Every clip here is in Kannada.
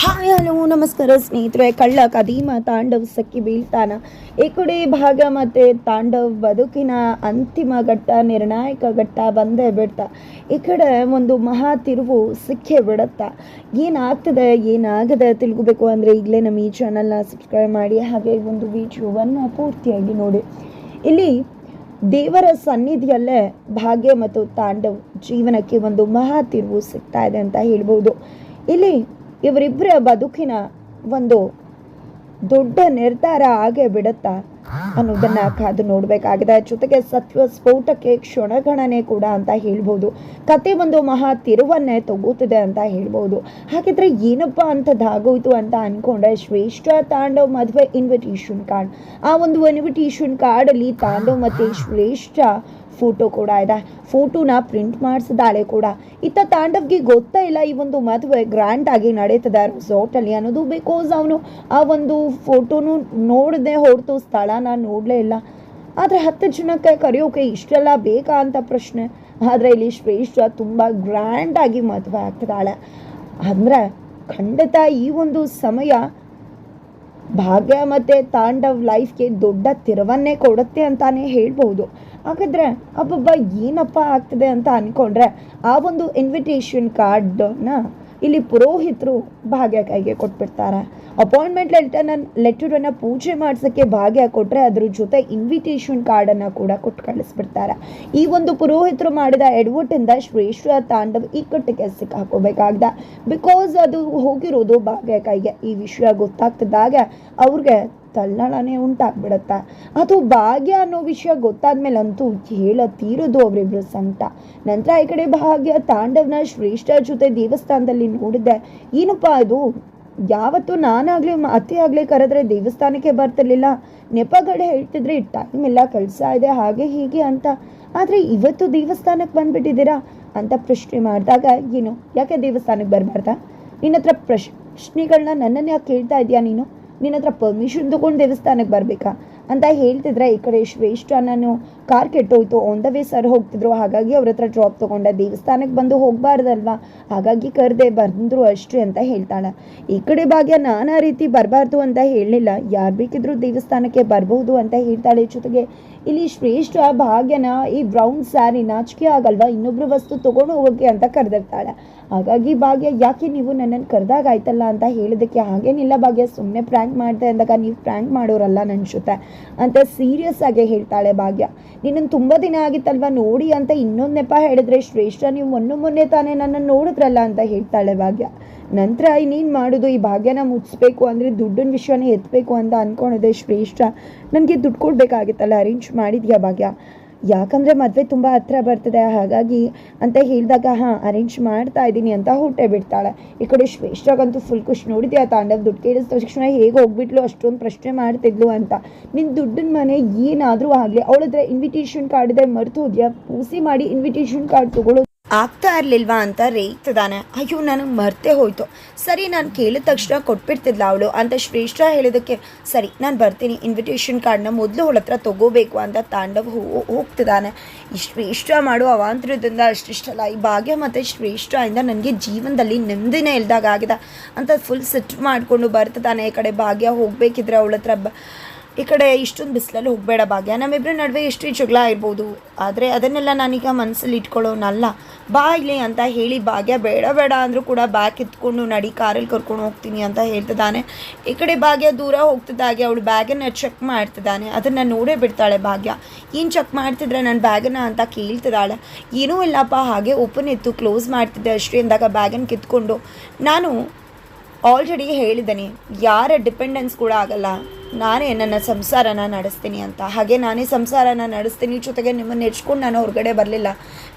ಹಾಯ್, ಹಲೋ, ನಮಸ್ಕಾರ ಸ್ನೇಹಿತರೆ. ಕಳ್ಳ ಕದೀಮ ತಾಂಡವ್ ಸಕ್ಕಿ ಬೀಳ್ತಾನ. ಈ ಕಡೆ ಭಾಗ ಮತ್ತು ತಾಂಡವ್ ಬದುಕಿನ ಅಂತಿಮ ಘಟ್ಟ, ನಿರ್ಣಾಯಕ ಘಟ್ಟ ಬಂದೇ ಬಿಡ್ತಾ. ಈ ಕಡೆ ಒಂದು ಮಹಾ ತಿರುವು ಸಿಕ್ಕೇ ಬಿಡುತ್ತಾ. ಏನಾಗ್ತದೆ, ಏನಾಗದೆ ತಿಳ್ಕೊಬೇಕು ಅಂದರೆ ಈಗಲೇ ನಮ್ಮ ಈ ಚಾನಲ್ನ ಸಬ್ಸ್ಕ್ರೈಬ್ ಮಾಡಿ, ಹಾಗೆ ಒಂದು ವಿಡಿಯೋವನ್ನು ಪೂರ್ತಿಯಾಗಿ ನೋಡಿ. ಇಲ್ಲಿ ದೇವರ ಸನ್ನಿಧಿಯಲ್ಲೇ ಭಾಗ್ಯ ಮತ್ತು ತಾಂಡವ್ ಜೀವನಕ್ಕೆ ಒಂದು ಮಹಾ ತಿರುವು ಸಿಗ್ತಾ ಇದೆ ಅಂತ ಹೇಳ್ಬೋದು. ಇಲ್ಲಿ ಇವರಿಬ್ಬರ ಬದುಕಿನ ಒಂದು ದೊಡ್ಡ ನಿರ್ಧಾರ ಆಗೇ ಬಿಡುತ್ತಾ ಅನ್ನೋದನ್ನ ಕಾದು ನೋಡಬೇಕಾಗಿದೆ. ಜೊತೆಗೆ ಸತ್ವ ಸ್ಫೋಟಕ್ಕೆ ಕ್ಷಣಗಣನೆ ಕೂಡ ಅಂತ ಹೇಳ್ಬೋದು. ಕತೆ ಒಂದು ಮಹಾ ತಿರುವನ್ನೇ ತಗೋತಿದೆ ಅಂತ ಹೇಳ್ಬೋದು. ಹಾಗಿದ್ರೆ ಏನಪ್ಪ ಅಂಥದ್ದಾಗೋಯ್ತು ಅಂತ ಅನ್ಕೊಂಡ್ರೆ ಶ್ರೇಷ್ಠ ತಾಂಡವ್ ಮದುವೆ ಇನ್ವಿಟೇಷನ್ ಕಾರ್ಡ್. ಆ ಒಂದು ಇನ್ವಿಟೇಷನ್ ಕಾರ್ಡಲ್ಲಿ ತಾಂಡವ್ ಮತ್ತು ಶ್ರೇಷ್ಠ ಫೋಟೋ ಕೂಡ ಇದೆ. ಫೋಟೋನ ಪ್ರಿಂಟ್ ಮಾಡಿಸಿದಾಳೆ ಕೂಡ. ಇತ್ತ ತಾಂಡವ್ಗೆ ಗೊತ್ತಾ ಇಲ್ಲ ಈ ಒಂದು ಮದುವೆ ಗ್ರ್ಯಾಂಡ್ ಆಗಿ ನಡೀತದೆ. ರೆಸಾರ್ಟಲ್ಲಿ ಅನ್ನೋದು ಬಿಕಾಸ್ ಅವನು ಆ ಒಂದು ಫೋಟೋನು ನೋಡದೆ ಹೊರತು ಸ್ಥಳಾನ ನೋಡಲೇ ಇಲ್ಲ. ಆದರೆ ಹತ್ತು ಜನಕ್ಕೆ ಕರೆಯೋಕೆ ಇಷ್ಟೆಲ್ಲ ಬೇಕಾ ಅಂತ ಪ್ರಶ್ನೆ. ಆದರೆ ಇಲ್ಲಿ ಶ್ರೇಷ್ಠ ತುಂಬ ಗ್ರ್ಯಾಂಡಾಗಿ ಮದುವೆ ಆಗ್ತದಾಳೆ ಅಂದರೆ ಖಂಡಿತ ಈ ಒಂದು ಸಮಯ ಭಾಗ್ಯ ಮತ್ತು ತಾಂಡವ್ ಲೈಫ್ಗೆ ದೊಡ್ಡ ತಿರುವನ್ನೇ ಕೊಡುತ್ತೆ ಅಂತಾನೆ ಹೇಳ್ಬೋದು ಹಾಗಾದ್ರೆ ಅಬ್ಬಬ್ಬ, ಏನಪ್ಪ ಆಗ್ತದೆ ಅಂತ ಅಂದ್ಕೊಂಡ್ರೆ ಆ ಒಂದು ಇನ್ವಿಟೇಷನ್ ಕಾರ್ಡನ್ನ ಇಲ್ಲಿ ಪುರೋಹಿತರು ಭಾಗ್ಯ ಕೈಗೆ ಕೊಟ್ಬಿಡ್ತಾರೆ. ಅಪಾಯಿಂಟ್ಮೆಂಟ್ ಲೆಟರ್ನ ಲೆಟರನ್ನು ಪೂಜೆ ಮಾಡ್ಸೋಕ್ಕೆ ಭಾಗ್ಯ ಕೊಟ್ಟರೆ ಅದ್ರ ಜೊತೆ ಇನ್ವಿಟೇಷನ್ ಕಾರ್ಡನ್ನು ಕೂಡ ಕೊಟ್ಟು ಕಳಿಸ್ಬಿಡ್ತಾರೆ. ಈ ಒಂದು ಪುರೋಹಿತರು ಮಾಡಿದ ಎಡ್ವರ್ಟಿಂದ ಶ್ರೇಷ್ಠ ತಾಂಡವ್ ಇಕ್ಕಟ್ಟಿಗೆ ಸಿಕ್ಕಾಕೋಬೇಕಾಗ್ದ. ಬಿಕಾಸ್ ಅದು ಹೋಗಿರೋದು ಭಾಗ್ಯ ಕೈಗೆ. ಈ ವಿಷಯ ಗೊತ್ತಾಗ್ತಿದ್ದಾಗ ಅವ್ರಿಗೆ ತಲ್ಲಣನೆ ಉಂಟಾಗ್ಬಿಡುತ್ತೆ? ಅದು ಭಾಗ್ಯ ಅನ್ನೋ ವಿಷಯ ಗೊತ್ತಾದ್ಮೇಲೆ ಅಂತೂ ಹೇಳ ತೀರೋದು ಅವರಿಬ್ರು ಸಂಕಟ. ನಂತರ ಈ ಕಡೆ ಭಾಗ್ಯ ತಾಂಡವನ ಶ್ರೇಷ್ಠ ಜೊತೆ ದೇವಸ್ಥಾನದಲ್ಲಿ ನೋಡಿದ್ದೆ ಏನಪ್ಪ ಅದು? ಯಾವತ್ತು ನಾನಾಗ್ಲಿ ಅತಿ ಅತ್ತೆ ಆಗಲಿ ಕರೆದ್ರೆ ದೇವಸ್ಥಾನಕ್ಕೆ ಬರ್ತಿರ್ಲಿಲ್ಲ. ನೆಪಗಡೆ ಹೇಳ್ತಿದ್ರೆ ಟೈಮ್ ಎಲ್ಲ ಕೆಲಸ ಇದೆ, ಹಾಗೆ ಹೀಗೆ ಅಂತ. ಆದರೆ ಇವತ್ತು ದೇವಸ್ಥಾನಕ್ಕೆ ಬಂದ್ಬಿಟ್ಟಿದ್ದೀರಾ? ಅಂತ ಪ್ರಶ್ನೆ ಮಾಡಿದಾಗ ಏನು? ಯಾಕೆ ದೇವಸ್ಥಾನಕ್ಕೆ ಬರಬಾರ್ದಾ? ನಿನ್ನ ಹತ್ರ ಪ್ರಶ್ನೆಗಳನ್ನ ನನ್ನನ್ನು ಯಾಕೆ ಕೇಳ್ತಾ ಇದೆಯಾ ನೀನು? ನಿನ್ನ ಹತ್ರ ಪರ್ಮಿಷನ್ ತೊಗೊಂಡು ದೇವಸ್ಥಾನಕ್ಕೆ ಬರಬೇಕಾ? ಅಂತ ಹೇಳ್ತಿದ್ರೆ ಈ ಕಡೆ ಶ್ರೇಷ್ಠ ನಾನು ಕಾರ್ ಕೆಟ್ಟೋಯ್ತು. ಆನ್ ದ ವೇ ಸರ್ ಹೋಗ್ತಿದ್ರು. ಹಾಗಾಗಿ ಅವ್ರ ಹತ್ರ ಡ್ರಾಪ್ ತೊಗೊಂಡೆ. ದೇವಸ್ಥಾನಕ್ಕೆ ಬಂದು ಹೋಗಬಾರ್ದಲ್ವಾ? ಹಾಗಾಗಿ ಕರೆದೆ ಬಂದರು ಅಷ್ಟು ಅಂತ ಹೇಳ್ತಾಳೆ. ಈ ಕಡೆ ಭಾಗ್ಯ ನಾನಾ ರೀತಿ ಬರಬಾರ್ದು ಅಂತ ಹೇಳಲಿಲ್ಲ. ಯಾರು ಬೇಕಿದ್ರು ದೇವಸ್ಥಾನಕ್ಕೆ ಬರಬಹುದು ಅಂತ ಹೇಳ್ತಾಳೆ ಜೊತೆಗೆ. ಇಲ್ಲಿ ಶ್ರೇಷ್ಠ ಭಾಗ್ಯನ ಈ ಬ್ರೌನ್ ಸ್ಯಾರಿ ನಾಚಿಕೆ ಆಗಲ್ವಾ? ಇನ್ನೊಬ್ರು ವಸ್ತು ತಗೊಂಡು ಹೋಗೋಕೆ ಅಂತ ಕರೆದಿರ್ತಾಳೆ. ಹಾಗಾಗಿ ಭಾಗ್ಯ, ಯಾಕೆ ನೀವು ನನ್ನನ್ನು ಕರೆದಾಗ ಆಯ್ತಲ್ಲ? ಅಂತ ಹೇಳಿದಕ್ಕೆ ಹಾಗೇನಿಲ್ಲ ಭಾಗ್ಯ. ಸುಮ್ಮನೆ ಪ್ರ್ಯಾಂಕ್ ಮಾಡಿದೆ ಅಂದಾಗ ನೀವು ಪ್ರ್ಯಾಂಕ್ ಮಾಡೋರಲ್ಲ ನನ್ನ ಜೊತೆ ಅಂತ ಸೀರಿಯಸ್ ಆಗಿ ಹೇಳ್ತಾಳೆ ಭಾಗ್ಯ. ನಿನ್ನನ್ನು ತುಂಬ ದಿನ ಆಗಿತ್ತಲ್ವಾ ನೋಡಿ ಅಂತ ಇನ್ನೊಂದು ನೆಪ ಹೇಳಿದ್ರೆ, ಶ್ರೇಷ್ಠ, ನೀವು ಮೊನ್ನೆ ಮೊನ್ನೆ ತಾನೇ ನನ್ನನ್ನು ನೋಡಿದ್ರಲ್ಲ ಅಂತ ಹೇಳ್ತಾಳೆ ಭಾಗ್ಯ. ನಂತರ ಇನ್ನೇನು ಮಾಡೋದು? ಈ ಭಾಗ್ಯನ ಮುಚ್ಚಬೇಕು ಅಂದರೆ, ದುಡ್ಡಿನ ವಿಷಯನೇ ಎತ್ತಬೇಕು ಅಂತ ಅಂದ್ಕೊಂಡಿದ್ದೆ ಶ್ರೇಷ್ಠ. ನನಗೆ ದುಡ್ಡು ಕೊಡಬೇಕಾಗಿತ್ತಲ್ಲ ಅರೇಂಜ್ ಮಾಡಿದ್ಯಾ ಭಾಗ್ಯ? ಯಾಕಂದರೆ ಮದುವೆ ತುಂಬ ಹತ್ರ ಬರ್ತದೆ, ಹಾಗಾಗಿ ಅಂತ ಹೇಳಿದಾಗ, ಹಾಂ ಅರೇಂಜ್ ಮಾಡ್ತಾ ಇದ್ದೀನಿ ಅಂತ ಹುಟ್ಟೆ ಬಿಡ್ತಾಳೆ. ಈ ಕಡೆ ಶ್ರೇಷ್ಠಾಗಂತೂ ಫುಲ್ ಖುಷಿ ನೋಡಿದ್ಯಾ? ತಾಂಡವ್ ದುಡ್ಡು ಕೇಳಿದ ತಕ್ಷಣ ಹೇಗೆ ಹೋಗ್ಬಿಟ್ಲು? ಅಷ್ಟೊಂದು ಪ್ರಶ್ನೆ ಮಾಡ್ತಿದ್ಲು ಅಂತ. ನಿನ್ನ ದುಡ್ಡಿನ ಮನೆ ಏನಾದರೂ ಆಗಲಿ ಹತ್ರ ಇನ್ವಿಟೇಷನ್ ಕಾರ್ಡ್ ಇದೆ, ಮರ್ತು ಹೋದ್ಯಾ? ಪೂಸಿ ಮಾಡಿ ಇನ್ವಿಟೇಷನ್ ಕಾರ್ಡ್ ತಗೊಳ್ಳೋ ಆಗ್ತಾ ಇರಲಿಲ್ವಾ ಅಂತ ರೇಗ್ತದಾನೆ. ಅಯ್ಯೋ, ನನಗೆ ಮರ್ತೇ ಹೋಯ್ತು. ಸರಿ, ನಾನು ಕೇಳಿದ ತಕ್ಷಣ ಕೊಟ್ಬಿಡ್ತಿದ್ಲ ಅವಳು ಅಂತ ಶ್ರೇಷ್ಠ ಹೇಳಿದಕ್ಕೆ, ಸರಿ, ನಾನು ಬರ್ತೀನಿ. ಇನ್ವಿಟೇಷನ್ ಕಾರ್ಡ್ನ ಮೊದಲು ಅವಳ ಹತ್ರ ತಗೋಬೇಕು ಅಂತ ತಾಂಡವ್ ಹೋಗ್ತಿದ್ದಾನೆ ಈ ಶ್ರೇಷ್ಠ ಮಾಡುವ ಅವಾಂತರದಿಂದ ಅಷ್ಟಿಷ್ಟಲ್ಲ. ಈ ಭಾಗ್ಯ ಮತ್ತು ಶ್ರೇಷ್ಠ ಇಂದ ನನಗೆ ಜೀವನದಲ್ಲಿ ನೆಮ್ಮದಿನೇ ಇಲ್ದಾಗ ಆಗಿದೆ ಅಂತ ಫುಲ್ ಸಿಟ್ ಮಾಡಿಕೊಂಡು ಬರ್ತಿದ್ದಾನೆ ಈ ಕಡೆ ಭಾಗ್ಯ. ಹೋಗಬೇಕಿದ್ರೆ ಅವಳ ಹತ್ರ ಬ ಈ ಕಡೆ ಇಷ್ಟೊಂದು ಬಿಸಿಲಲ್ಲಿ ಹೋಗಬೇಡ ಭಾಗ್ಯ. ನಮ್ಮಿಬ್ಬರ ನಡುವೆ ಎಷ್ಟು ಜಗಳ ಇರ್ಬೋದು. ಆದರೆ ಅದನ್ನೆಲ್ಲ ನಾನೀಗ ಮನಸ್ಸಲ್ಲಿ ಇಟ್ಕೊಳ್ಳೋನಲ್ಲ. ಬಾ ಇಲ್ಲಿ ಅಂತ ಹೇಳಿ ಭಾಗ್ಯ ಬೇಡ ಬೇಡ ಅಂದರೂ ಕೂಡ ಬ್ಯಾಗ್ ಎತ್ಕೊಂಡು ನಡಿ, ಕಾರಲ್ಲಿ ಕರ್ಕೊಂಡು ಹೋಗ್ತೀನಿ ಅಂತ ಹೇಳ್ತಿದ್ದಾನೆ. ಈ ಕಡೆ ಭಾಗ್ಯ ದೂರ ಹೋಗ್ತಿದ್ದಾಗೆ ಅವಳು ಬ್ಯಾಗನ್ನು ಚೆಕ್ ಮಾಡ್ತಿದ್ದಾನೆ. ಅದನ್ನು ನೋಡೇ ಬಿಡ್ತಾಳೆ ಭಾಗ್ಯ. ಏನು ಚೆಕ್ ಮಾಡ್ತಿದ್ರೆ ನನ್ನ ಬ್ಯಾಗನ್ನ ಅಂತ ಕೇಳ್ತಿದ್ದಾಳೆ. ಏನೂ ಇಲ್ಲಪ್ಪ, ಹಾಗೆ ಓಪನ್ ಇತ್ತು ಕ್ಲೋಸ್ ಮಾಡ್ತಿದ್ದೆ ಅಷ್ಟೇ ಅಂದಾಗ ಬ್ಯಾಗನ್ನು ಕಿತ್ಕೊಂಡು ನಾನು ಆಲ್ರೆಡಿ ಹೇಳಿದ್ದೀನಿ, ಯಾರ ಡಿಪೆಂಡೆನ್ಸ್ ಕೂಡ ಆಗಲ್ಲ. ನಾನೇ ನನ್ನ ಸಂಸಾರನ ನಡೆಸ್ತೀನಿ ಅಂತ. ಹಾಗೆ ನಾನೇ ಸಂಸಾರನ ನಡೆಸ್ತೀನಿ ಜೊತೆಗೆ ನಿಮ್ಮನ್ನು ನೆಚ್ಕೊಂಡು ನಾನು ಹೊರಗಡೆ ಬರಲಿಲ್ಲ.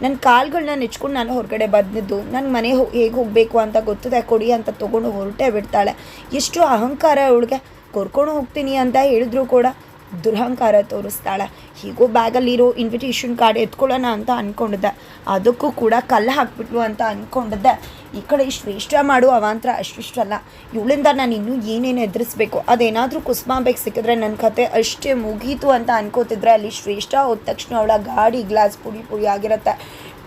ನನ್ನ ಕಾಲುಗಳನ್ನ ನೆಚ್ಕೊಂಡು ನಾನು ಹೊರಗಡೆ ಬಂದಿದ್ದು. ನನ್ನ ಮನೆ ಹೇಗೆ ಹೋಗಬೇಕು ಅಂತ ಗೊತ್ತಿದೆ. ಕೊಡಿ ಅಂತ ತೊಗೊಂಡು ಹೊರಟೇ ಬಿಡ್ತಾಳೆ. ಎಷ್ಟು ಅಹಂಕಾರ ಅವಳಿಗೆ. ಕೊರ್ಕೊಂಡು ಹೋಗ್ತೀನಿ ಅಂತ ಹೇಳಿದ್ರು ಕೂಡ ದುರಹಂಕಾರ ತೋರಿಸ್ತಾಳೆ. ಹೀಗೂ ಬ್ಯಾಗಲ್ಲಿರೋ ಇನ್ವಿಟೇಷನ್ ಕಾರ್ಡ್ ಎತ್ಕೊಳ್ಳೋಣ ಅಂತ ಅಂದ್ಕೊಂಡಿದ್ದೆ ಅದಕ್ಕೂ ಕೂಡ ಕಲ್ಲು ಹಾಕ್ಬಿಟ್ಲು ಅಂತ ಅಂದ್ಕೊಂಡಿದ್ದೆ ಈ ಕಡೆ ಶ್ರೇಷ್ಠ ಮಾಡು ಅವಾಂತರ ಅಷ್ಟಿಷ್ಟಲ್ಲ ಇವಳಿಂದ ನಾನು ಇನ್ನೂ ಏನೇನು ಎದುರಿಸ್ಬೇಕು? ಅದೇನಾದರೂ ಕುಸ್ಮಾಬೇಕು ಸಿಕ್ಕಿದ್ರೆ ನನ್ನ ಕತೆ ಅಷ್ಟೇ ಮುಗೀತು ಅಂತ ಅನ್ಕೋತಿದ್ರೆ ಅಲ್ಲಿ ಶ್ರೇಷ್ಠ ಹೋದ ತಕ್ಷಣ ಅವಳ ಗಾಡಿ ಗ್ಲಾಸ್ ಪುಡಿ ಪುಡಿ ಆಗಿರುತ್ತೆ.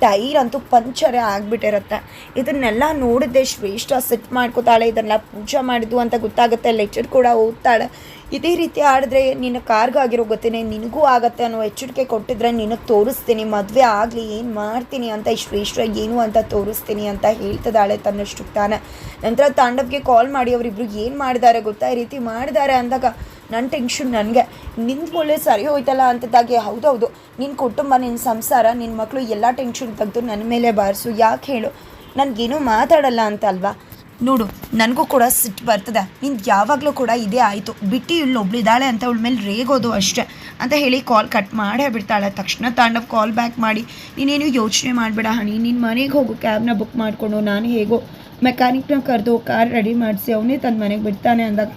ಟೈರ್ ಅಂತೂ ಪಂಚರೇ ಆಗಿಬಿಟ್ಟಿರುತ್ತೆ. ಇದನ್ನೆಲ್ಲ ನೋಡಿದ್ದೆ ಶ್ರೇಷ್ಠ ಸೆಟ್ ಮಾಡ್ಕೋತಾಳೆ, ಇದನ್ನೆಲ್ಲ ಪೂಜೆ ಮಾಡಿದ್ದು ಅಂತ ಗೊತ್ತಾಗುತ್ತೆ. ಲೆಕ್ಚರ್ ಕೂಡ ಓದ್ತಾಳೆ. ಇದೇ ರೀತಿ ಆಡಿದ್ರೆ ನಿನ್ನ ಕಾರ್ಗಾಗಿರೋ ಗೊತ್ತೇನೆ, ನಿನಗೂ ಆಗತ್ತೆ ಅನ್ನೋ ಎಚ್ಚರಿಕೆ ಕೊಟ್ಟಿದ್ರೆ ನಿನಗೆ ತೋರಿಸ್ತೀನಿ, ಮದುವೆ ಆಗಲಿ, ಏನು ಮಾಡ್ತೀನಿ ಅಂತ ಶ್ರೇಷ್ಠ ಏನು ಅಂತ ತೋರಿಸ್ತೀನಿ ಅಂತ ಹೇಳ್ತದಾಳೆ ತನ್ನಷ್ಟು ತಾನೆ. ನಂತರ ತಾಂಡವ್ಗೆ ಕಾಲ್ ಮಾಡಿ, ಅವರಿಬ್ರು ಏನು ಮಾಡಿದ್ದಾರೆ ಗೊತ್ತಾ? ಈ ರೀತಿ ಮಾಡಿದ್ದಾರೆ ಅಂದಾಗ ನನ್ನ ಟೆನ್ಷನ್ ನನಗೆ. ನಿನ್ನ ಒಳ್ಳೆ ಸರಿ ಹೋಯ್ತಲ್ಲ ಅಂತದಾಗೆ ಹೌದೌದು. ನಿನ್ನ ಕುಟುಂಬ ನಿನ್ನ ಸಂಸಾರ ನಿನ್ನ ಮಕ್ಕಳು ಎಲ್ಲ ಟೆನ್ಷನ್ ತೆಗೆದು ನನ್ನ ಮೇಲೆ ಬಾರಿಸು. ಯಾಕೆ ಹೇಳು? ನನಗೇನು ಮಾತಾಡಲ್ಲ ಅಂತ ಅಲ್ವಾ? ನೋಡು, ನನಗೂ ಕೂಡ ಸಿಟ್ಟು ಬರ್ತದೆ. ನಿಂದು ಯಾವಾಗಲೂ ಕೂಡ ಇದೇ ಆಯಿತು. ಬಿಟ್ಟು ಇಳ್ಳು ಒಬ್ಳಿದ್ದಾಳೆ ಅಂತ ಅವಳ ಮೇಲೆ ರೇಗೋದು ಅಷ್ಟೇ. ಅಂತ ಹೇಳಿ ಕಾಲ್ ಕಟ್ ಮಾಡೇ ಬಿಡ್ತಾಳೆ. ತಕ್ಷಣ ತಾಂಡವ್ ಕಾಲ್ ಬ್ಯಾಕ್ ಮಾಡಿ, ನೀನೇನು ಯೋಚನೆ ಮಾಡಬೇಡ ಹಣಿ ನಿನ್ನ ಮನೆಗೆ ಹೋಗು ಕ್ಯಾಬ್ನ ಬುಕ್ ಮಾಡಿಕೊಂಡು, ನಾನು ಹೇಗೋ ಮೆಕ್ಯಾನಿಕ್ನ ಕರೆದು ಕಾರ್ ರೆಡಿ ಮಾಡಿಸಿ, ಅವನೇ ತನ್ನ ಮನೆಗೆ ಬಿಡ್ತಾನೆ ಅಂದಾಗ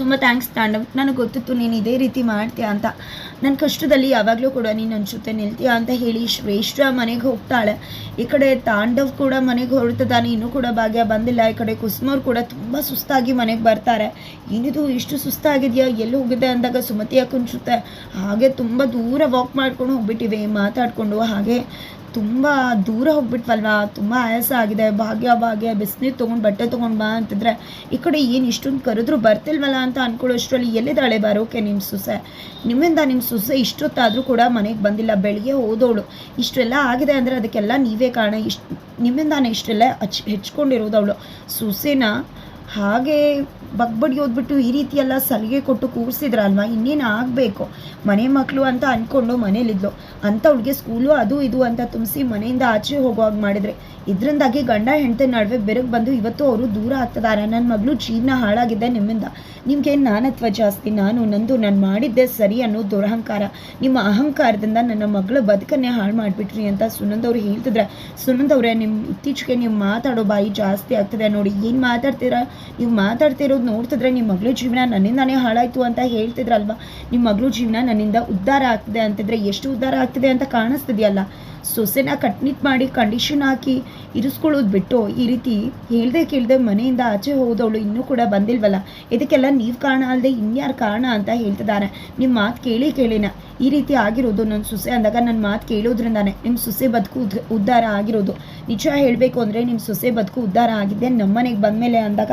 ತುಂಬ ಥ್ಯಾಂಕ್ಸ್ ತಾಂಡವ್. ನನಗೆ ಗೊತ್ತಿತ್ತು ನೀನು ಇದೇ ರೀತಿ ಮಾಡ್ತೀಯ ಅಂತ. ನನ್ನ ಕಷ್ಟದಲ್ಲಿ ಯಾವಾಗಲೂ ಕೂಡ ನೀನು ನನ್ನ ಜೊತೆ ನಿಲ್ತೀಯ ಅಂತ ಹೇಳಿ ಶ್ರೇಷ್ಠ ಮನೆಗೆ ಹೋಗ್ತಾಳೆ. ಈ ಕಡೆ ತಾಂಡವ್ ಕೂಡ ಮನೆಗೆ ಹೊರಡ್ತಿದ್ದಾನೆ ಇನ್ನೂ ಕೂಡ ಭಾಗ್ಯ ಬಂದಿಲ್ಲ. ಈ ಕಡೆ ಕುಸುಮವ್ರು ಕೂಡ ತುಂಬ ಸುಸ್ತಾಗಿ ಮನೆಗೆ ಬರ್ತಾರೆ. ಏನಿದು, ಇಷ್ಟು ಸುಸ್ತಾಗಿದೆಯಾ? ಎಲ್ಲಿ ಹೋಗಿದೆ ಅಂದಾಗ ಸುಮತಿಯ ಕುಂಚುತ್ತೆ ಹಾಗೆ ತುಂಬ ದೂರ ವಾಕ್ ಮಾಡ್ಕೊಂಡು ಹೋಗ್ಬಿಟ್ಟಿವೆ, ಮಾತಾಡಿಕೊಂಡು. ಹಾಗೆ ತುಂಬ ದೂರ ಹೋಗ್ಬಿಟ್ವಲ್ವಾ? ತುಂಬ ಆಯಾಸ ಆಗಿದೆ. ಭಾಗ್ಯ ಭಾಗ್ಯ, ಬಿಸಿನೀರು ತೊಗೊಂಡು, ಬಟ್ಟೆ ತೊಗೊಂಡು ಬಾ ಅಂತಿದ್ರೆ ಈ ಕಡೆ ಏನು ಇಷ್ಟೊಂದು ಕರೆದ್ರು ಬರ್ತಿಲ್ವಲ್ಲ ಅಂತ ಅನ್ಕೊಳ್ಳೋಷ್ಟರಲ್ಲಿ ಎಲ್ಲಿದ್ದಾಳೆ ಬರೋಕೆ ನಿಮ್ಮ ಸೊಸೆ? ನಿಮ್ಮಿಂದ ನಿಮ್ಮ ಸೊಸೆ ಇಷ್ಟೊತ್ತಾದರೂ ಕೂಡ ಮನೆಗೆ ಬಂದಿಲ್ಲ. ಬೆಳಿಗ್ಗೆ ಹೋದವಳು. ಇಷ್ಟೆಲ್ಲ ಆಗಿದೆ ಅಂದರೆ ಅದಕ್ಕೆಲ್ಲ ನೀವೇ ಕಾರಣ. ಇಷ್ಟು ನಿಮ್ಮಿಂದಾನೆ ಇಷ್ಟೆಲ್ಲ ಹಚ್ ಹೆಚ್ಕೊಂಡಿರೋದು ಅವಳು ಸೊಸೆನ ಹಾಗೆ ಬಗ್ಬಡಿ ಓದ್ಬಿಟ್ಟು ಈ ರೀತಿ ಎಲ್ಲ ಸಲಿಗೆ ಕೊಟ್ಟು ಕೂರಿಸಿದ್ರಲ್ವಾ? ಇನ್ನೇನು ಆಗಬೇಕು? ಮನೆ ಮಕ್ಕಳು ಅಂತ ಅಂದ್ಕೊಂಡು ಮನೇಲಿದ್ಲು. ಅಂಥವ್ಳಿಗೆ ಸ್ಕೂಲು ಅದು ಇದು ಅಂತ ತುಂಬಿಸಿ ಮನೆಯಿಂದ ಆಚೆ ಹೋಗುವಾಗ ಮಾಡಿದ್ರೆ. ಇದರಿಂದಾಗಿ ಗಂಡ ಹೆಂಡತಿ ನಡುವೆ ಬೆರಗ್ ಬಂದು ಇವತ್ತು ಅವರು ದೂರ ಆಗ್ತಿದ್ದಾರೆ ನನ್ನ ಮಗಳು ಜೀವನ ಹಾಳಾಗಿದೆ ನಿಮ್ಮಿಂದ. ನಿಮ್ಗೆ ನಾನತ್ವ ಜಾಸ್ತಿ? ನಾನು, ನಂದು, ನಾನು ಮಾಡಿದ್ದೆ ಸರಿ ಅನ್ನೋ ದುರಹಂಕಾರ. ನಿಮ್ಮ ಅಹಂಕಾರದಿಂದ ನನ್ನ ಮಗಳ ಬದುಕನ್ನೇ ಹಾಳು ಮಾಡಿಬಿಟ್ರಿ ಅಂತ ಸುನಂದ್ ಅವ್ರು ಹೇಳ್ತಿದ್ರೆ. ಸುನಂದ್ ಅವರೇ ನಿಮ್ಮ ಇತ್ತೀಚೆಗೆ ನೀವು ಮಾತಾಡೋ ಬಾಯಿ ಜಾಸ್ತಿ ಆಗ್ತದೆ ನೋಡಿ. ಏನು ಮಾತಾಡ್ತೀರಾ? ನೀವು ಮಾತಾಡ್ತಿರೋದು ನೋಡ್ತಿದ್ರೆ ನಿಮ್ಮ ಮಗಳ ಜೀವನ ನನ್ನಿಂದಾನೇ ಹಾಳಾಯ್ತು ಅಂತ ಹೇಳ್ತಿದ್ರಲ್ವಾ? ನಿಮ್ಮ ಮಗಳು ಜೀವನ ನನ್ನಿಂದ ಉದ್ಧಾರ ಆಗ್ತಿದೆ ಅಂತಿದ್ರೆ ಎಷ್ಟು ಉದ್ಧಾರ ಆಗ್ತಿದೆ ಅಂತ ಕಾಣಿಸ್ತಿದೆಯಲ್ಲ? ಸೊಸೆನ ಕಟ್ನಿಟ್ ಮಾಡಿ ಕಂಡೀಷನ್ ಹಾಕಿ ಇರಿಸ್ಕೊಳ್ಳೋದು ಬಿಟ್ಟು ಈ ರೀತಿ ಹೇಳ್ದೆ ಕೇಳ್ದೆ ಮನೆಯಿಂದ ಆಚೆ ಹೋದವಳು ಇನ್ನೂ ಕೂಡ ಬಂದಿಲ್ವಲ್ಲ? ಇದಕ್ಕೆಲ್ಲ ನೀವು ಕಾರಣ ಅಲ್ಲದೆ ಇನ್ಯಾರು ಕಾರಣ ಅಂತ ಹೇಳ್ತಿದ್ದಾರೆ ನಿಮ್ಮ ಮಾತು ಕೇಳಿ ಕೇಳಿನ. ಈ ರೀತಿ ಆಗಿರೋದು ನನ್ನ ಸೊಸೆ ಅಂದಾಗ ನನ್ನ ಮಾತು ಕೇಳೋದ್ರಿಂದಾನೆ ನಿಮ್ಮ ಸೊಸೆ ಬದುಕು ಉದ್, ಉದ್ಧಾರ ಆಗಿರೋದು. ನಿಜ ಹೇಳಬೇಕು ಅಂದರೆ ನಿಮ್ಮ ಸೊಸೆ ಬದುಕು ಉದ್ಧಾರ ಆಗಿದ್ದೆ ನಮ್ಮನೆಗೆ ಬಂದಮೇಲೆ ಅಂದಾಗ.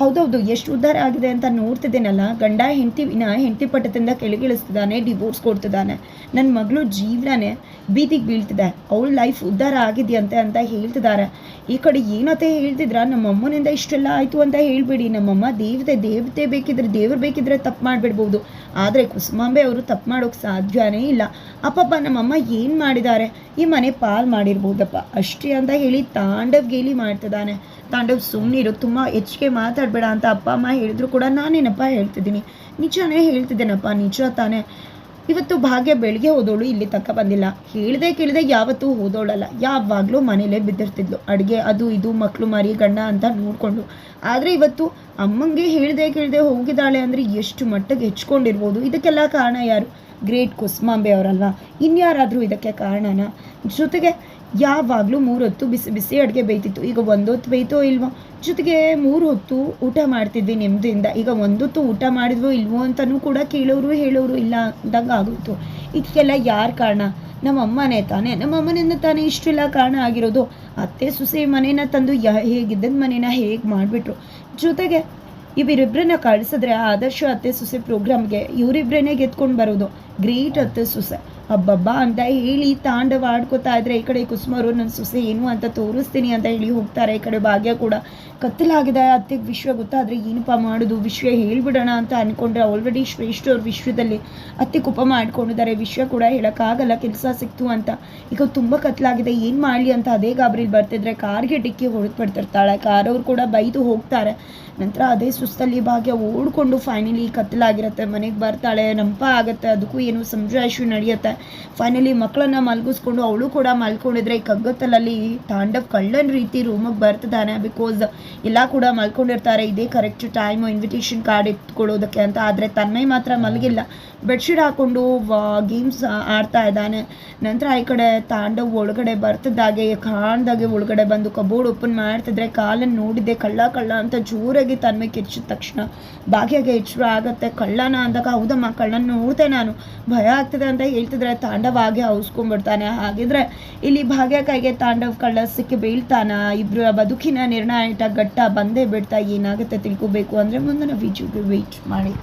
ಹೌದೌದು, ಎಷ್ಟು ಉದ್ಧಾರ ಆಗಿದೆ ಅಂತ ನೋಡ್ತಿದ್ದೇನಲ್ಲ, ಗಂಡ ಹೆಂಡತಿ ಹೆಂಡತಿ ಪಟ್ಟದಿಂದ ಕೆಳಗಿಳಿಸ್ತಿದ್ದಾನೆ, ಡಿವೋರ್ಸ್ ಕೊಡ್ತಿದ್ದಾನೆ. ನನ್ನ ಮಗಳು ಜೀವನನೇ ಬೀದಿಗೆ ಬೀಳ್ತಿದೆ. ಅವಳ ಲೈಫ್ ಉದ್ಧಾರ ಆಗಿದೆಯಂತೆ ಅಂತ ಹೇಳ್ತಿದ್ದಾರೆ. ಈ ಕಡೆ ಏನತ್ತೆ ಹೇಳ್ತಿದ್ರ? ನಮ್ಮ ಅಮ್ಮನಿಂದ ಇಷ್ಟೆಲ್ಲ ಆಯಿತು ಅಂತ ಹೇಳ್ಬೇಡಿ. ನಮ್ಮಮ್ಮ ದೇವತೆ ದೇವತೆ ಬೇಕಿದ್ರೆ, ದೇವ್ರು ಬೇಕಿದ್ರೆ ತಪ್ಪು ಮಾಡಿಬಿಡ್ಬೋದು. ಆದರೆ ಕುಸುಮಾಂಬೆ ಅವರು ತಪ್ಪು ಮಾಡೋಕೆ ಸಾಧ್ಯವೇ ಇಲ್ಲ. ಅಪ್ಪಪ್ಪ, ನಮ್ಮಮ್ಮ ಏನು ಮಾಡಿದ್ದಾರೆ? ಈ ಮನೆ ಪಾಲ್ ಮಾಡಿರ್ಬೋದಪ್ಪ. ಅಷ್ಟೇ ಅಂತ ಹೇಳಿ ತಾಂಡವ್ ಗೇಲಿ ಮಾಡ್ತಿದ್ದಾನೆ. ತಾಂಡವ್ ಸುಮ್ಮನಿರು ತುಂಬ ಹೆಚ್ಚಿಗೆ ಮಾತಾಡಬೇಡ ಅಂತ ಅಪ್ಪ ಅಮ್ಮ ಹೇಳಿದ್ರು ಕೂಡ ನಾನೇನಪ್ಪ ಹೇಳ್ತಿದ್ದೀನಿ. ನಿಜನೇ ಹೇಳ್ತಿದ್ದೇನಪ್ಪ, ನಿಜ ತಾನೇ. ಇವತ್ತು ಭಾಗ್ಯ ಬೆಳಿಗ್ಗೆ ಹೋದೋಳು ಇಲ್ಲಿ ತಕ್ಕ ಬಂದಿಲ್ಲ. ಹೇಳಿದೆ ಕೇಳಿದೆ ಯಾವತ್ತೂ ಹೋದೋಳಲ್ಲ. ಯಾವಾಗಲೂ ಮನೇಲೇ ಬಿದ್ದಿರ್ತಿದ್ಲು. ಅಡುಗೆ, ಅದು ಇದು ಮಕ್ಕಳು ಮರಿ, ಗಂಡ ಅಂತ ನೋಡಿಕೊಂಡು. ಆದರೆ ಇವತ್ತು ಅಮ್ಮಂಗೆ ಹೇಳ್ದೆ ಕೇಳಿದೆ ಹೋಗಿದ್ದಾಳೆ ಅಂದರೆ ಎಷ್ಟು ಮಟ್ಟಿಗೆ ಹೆಚ್ಕೊಂಡಿರ್ಬೋದು. ಇದಕ್ಕೆಲ್ಲ ಕಾರಣ ಯಾರು? ಗ್ರೇಟ್ ಕುಸ್ಮಾಂಬೆ ಅವರಲ್ವಾ? ಇನ್ಯಾರಾದರೂ ಇದಕ್ಕೆ ಕಾರಣನ? ಜೊತೆಗೆ ಯಾವಾಗಲೂ ಮೂರು ಹೊತ್ತು ಬಿಸಿ ಬಿಸಿ ಅಡುಗೆ ಬೇಯ್ತಿತ್ತು. ಈಗ ಒಂದೊತ್ತು ಬೇಯ್ತೋ ಇಲ್ವೋ? ಜೊತೆಗೆ ಮೂರು ಹೊತ್ತು ಊಟ ಮಾಡ್ತಿದ್ವಿ ನೆಮ್ಮದಿಯಿಂದ. ಈಗ ಒಂದೊತ್ತು ಊಟ ಮಾಡಿದ್ವೋ ಇಲ್ವೋ ಅಂತಲೂ ಕೂಡ ಕೇಳೋರು ಹೇಳೋರು ಇಲ್ಲ ಅಂದಂಗೆ ಆಗೋಯ್ತು. ಇದಕ್ಕೆಲ್ಲ ಯಾರು ಕಾರಣ? ನಮ್ಮ ಅಮ್ಮನೇ ತಾನೇ. ನಮ್ಮ ಅಮ್ಮನಿಂದ ತಾನೇ ಇಷ್ಟೆಲ್ಲ ಕಾರಣ ಆಗಿರೋದು. ಅತ್ತೆ, ಸೊಸೆ ಮನೇನ ತಂದು ಯಾ ಹೇಗಿದ್ದಂಥ ಮನೇನ ಹೇಗೆ ಮಾಡಿಬಿಟ್ರು? ಜೊತೆಗೆ ಇವರಿಬ್ಬರನ್ನ ಕಳಿಸಿದ್ರೆ ಆದರ್ಶ ಅತ್ತೆ, ಸೊಸೆ ಪ್ರೋಗ್ರಾಮ್ಗೆ ಇವರಿಬ್ಬರನ್ನೇ ಗೆದ್ಕೊಂಡು ಬರೋದು. ಗ್ರೇಟ್ ಅತ್ತೆ, ಸೊಸೆ. ಹಬ್ಬಬ್ಬ ಅಂತ ಹೇಳಿ ತಾಂಡವ ಆಡ್ಕೋತಾ ಇದ್ರೆ ಈ ಕಡೆ ಕುಸುಮರು, ನನ್ನ ಸೊಸೆ ಏನು ಅಂತ ತೋರಿಸ್ತೀನಿ ಅಂತ ಹೇಳಿ ಹೋಗ್ತಾರೆ. ಈ ಕಡೆ ಭಾಗ್ಯ ಕೂಡ ಕತ್ತಲಾಗಿದೆ. ಅತ್ತೆಗೆ ವಿಶ್ವ ಗೊತ್ತಾದ್ರೆ, ಏನಪ್ಪ ಮಾಡೋದು? ವಿಶ್ವ ಹೇಳ್ಬಿಡೋಣ ಅಂತ ಅನ್ಕೊಂಡ್ರೆ ಆಲ್ರೆಡಿ ಶ್ರೇಷ್ಠ ವಿಶ್ವದಲ್ಲಿ ಅತ್ತೆ ಕುಪ ಮಾಡ್ಕೊಂಡಿದ್ದಾರೆ. ವಿಶ್ವ ಕೂಡ ಹೇಳೋಕ್ಕಾಗಲ್ಲ, ಕೆಲಸ ಸಿಕ್ತು ಅಂತ. ಈಗ ತುಂಬ ಕತ್ಲಾಗಿದೆ. ಏನು ಮಾಡಲಿ ಅಂತ ಅದೇ ಗಾಬರಿಲಿ ಬರ್ತಿದ್ರೆ ಕಾರ್ಗೆ ಡಿಕ್ಕಿ ಹೊಡೆದು ಬಿಡ್ತಿರ್ತಾಳೆ ಕಾರವ್ರು ಕೂಡ ಬೈದು ಹೋಗ್ತಾರೆ. ನಂತರ ಅದೇ ಸುಸ್ತಲ್ಲಿ ಭಾಗ್ಯ ಓಡ್ಕೊಂಡು ಫೈನಲಿ ಕತ್ತಲಾಗಿರುತ್ತೆ ಮನೆಗೆ ಬರ್ತಾಳೆ. ನಂಪ ಆಗುತ್ತೆ. ಅದಕ್ಕೂ ಏನು ಸಂಜಾಯಿಷು ನಡೆಯುತ್ತೆ. ಫೈನಲಿ ಮಕ್ಕಳನ್ನ ಮಲಗಿಸ್ಕೊಂಡು ಅವಳು ಕೂಡ ಮಲ್ಕೊಂಡಿದ್ರೆ ಈ ಕಗ್ಗತ್ತಲಲ್ಲಿ ತಾಂಡವ್ ಕಳ್ಳನ್ ರೀತಿ ರೂಮಿಗೆ ಬರ್ತಿದ್ದಾನೆ ಬಿಕಾಸ್ ಎಲ್ಲ ಕೂಡ ಮಲ್ಕೊಂಡಿರ್ತಾರೆ. ಇದೇ ಕರೆಕ್ಟ್ ಟೈಮು ಇನ್ವಿಟೇಷನ್ ಕಾರ್ಡ್ ಇಟ್ಕೊಳ್ಳೋದಕ್ಕೆ ಅಂತ. ಆದರೆ ತನ್ಮೈ ಮಾತ್ರ ಮಲಗಿಲ್ಲ. ಬೆಡ್ಶೀಟ್ ಹಾಕ್ಕೊಂಡು ಗೇಮ್ಸ್ ಆಡ್ತಾ ಇದ್ದಾನೆ. ನಂತರ ಈ ಕಡೆ ತಾಂಡವ್ ಒಳಗಡೆ ಬರ್ತಿದ್ದಾಗೆ ಕಾಣ್ದಾಗೆ ಒಳಗಡೆ ಬಂದು ಕಬೋರ್ಡ್ ಓಪನ್ ಮಾಡ್ತಿದ್ರೆ ಕಾಲನ್ನು ನೋಡಿದ್ದೆ, ಕಳ್ಳ ಕಳ್ಳ ಅಂತ ಜೋರಾಗಿ ತನ್ಮೆ ಕಿರ್ಚಿದ ತಕ್ಷಣ. ಭಾಗ್ಯಾಗೆ ಎಚ್ಚರ ಆಗುತ್ತೆ, ಕಳ್ಳನ ಅಂದಾಗ ಹೌದಮ್ಮ, ಕಳ್ಳನ ನೋಡ್ತೆ ನಾನು. ಭಯ ಆಗ್ತದೆ ಅಂತ ಹೇಳ್ತಿದ್ರೆ ತಾಂಡವ್ ಹಾಗೆ ಹೌಸ್ಕೊಂಡ್ಬಿಡ್ತಾನೆ. ಹಾಗಿದ್ರೆ ಇಲ್ಲಿ ಭಾಗ್ಯ ಕೈಗೆ ತಾಂಡವ್ ಕಳ್ಳ ಸಿಕ್ಕಿ ಬೀಳ್ತಾನ. ಇಬ್ಬರ ಬದುಕಿನ ನಿರ್ಣಾಯಕ ಘಟ್ಟ ಬಂದೇ ಬಿಡ್ತಾ ಏನಾಗುತ್ತೆ ತಿಳ್ಕೊಬೇಕು ಅಂದರೆ ಮುಂದಿನ ವಿಜುಗೆ ವೆಯ್ಟ್ ಮಾಡಿ.